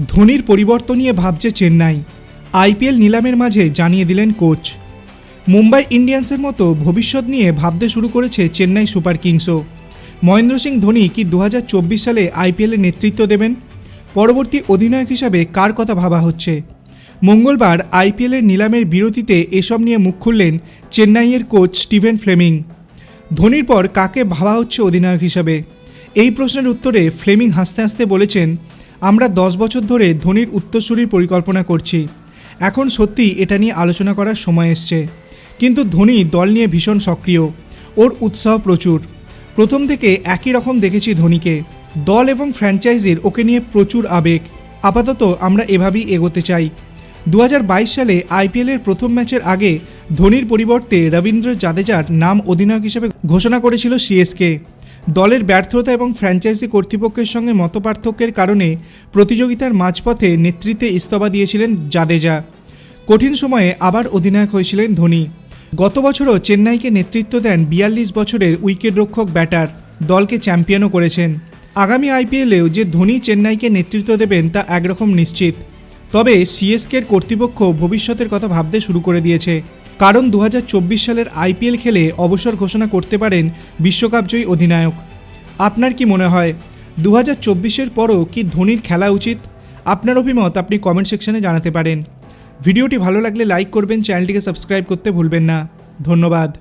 ধোনির পরিবর্তন নিয়ে ভাবছে চেন্নাই। আইপিএল নিলামের মাঝে জানিয়ে দিলেন কোচ। মুম্বাই ইন্ডিয়ান্সের মতো ভবিষ্যৎ নিয়ে ভাবতে শুরু করেছে চেন্নাই সুপার কিংসও। মহেন্দ্র সিং ধোনি কি দু হাজার চব্বিশ সালে আইপিএলে নেতৃত্ব দেবেন? পরবর্তী অধিনায়ক হিসাবে কার কথা ভাবা হচ্ছে? মঙ্গলবার আইপিএলের নিলামের বিরতিতে এসব নিয়ে মুখ খুললেন চেন্নাইয়ের কোচ স্টিভেন ফ্লেমিং। ধোনির পর কাকে ভাবা হচ্ছে অধিনায়ক হিসাবে? এই প্রশ্নের উত্তরে ফ্লেমিং হাসতে হাসতে বলেছেন আমরা দশ বছর ধরে ধোনির উত্তরসূরির পরিকল্পনা করছি। এখন সত্যি এটা নিয়ে আলোচনা করার সময় এসছে। কিন্তু ধোনি দল নিয়ে ভীষণ সক্রিয়। ওর উৎসাহ প্রচুর। প্রথম থেকে একই রকম দেখেছি ধোনিকে। দল এবং ফ্র্যাঞ্চাইজির ওকে নিয়ে প্রচুর আবেগ। আপাতত আমরা এভাবেই এগোতে চাই। দু হাজার বাইশ সালে আইপিএলের প্রথম ম্যাচের আগে ধোনির পরিবর্তে রবীন্দ্র জাদেজার নাম অধিনায়ক হিসেবে ঘোষণা করেছিল সিএসকে দলের ব্যর্থতা এবং ফ্র্যাঞ্চাইজি কর্তৃপক্ষের সঙ্গে মতপার্থক্যের কারণে প্রতিযোগিতার মাঝপথে নেতৃত্বে ইস্তফা দিয়েছিলেন জাদেজা। কঠিন সময়ে আবার অধিনায়ক হয়েছিলেন ধোনি। গত বছরও চেন্নাইকে নেতৃত্ব দেন বিয়াল্লিশ বছরের উইকেটরক্ষক ব্যাটার, দলকে চ্যাম্পিয়নও করেছেন। আগামী আইপিএলেও যে ধোনি চেন্নাইকে নেতৃত্ব দেবেন তা একরকম নিশ্চিত। তবে সিএসকের কর্তৃপক্ষ ভবিষ্যতের কথা ভাবতে শুরু করে দিয়েছে। কারণ দু হাজার চব্বিশ সালের আইপিএল খেলে অবসর ঘোষণা করতে পারেন বিশ্বকাপজয়ী অধিনায়ক। আপনার কি মনে হয়? দু হাজার চব্বিশের পরও কি ধোনির খেলা উচিত? আপনার অভিমত আপনি কমেন্ট সেকশনে জানাতে পারেন। ভিডিওটি ভালো লাগলে লাইক করবেন, চ্যানেলটিকে সাবস্ক্রাইব করতে ভুলবেন না। ধন্যবাদ।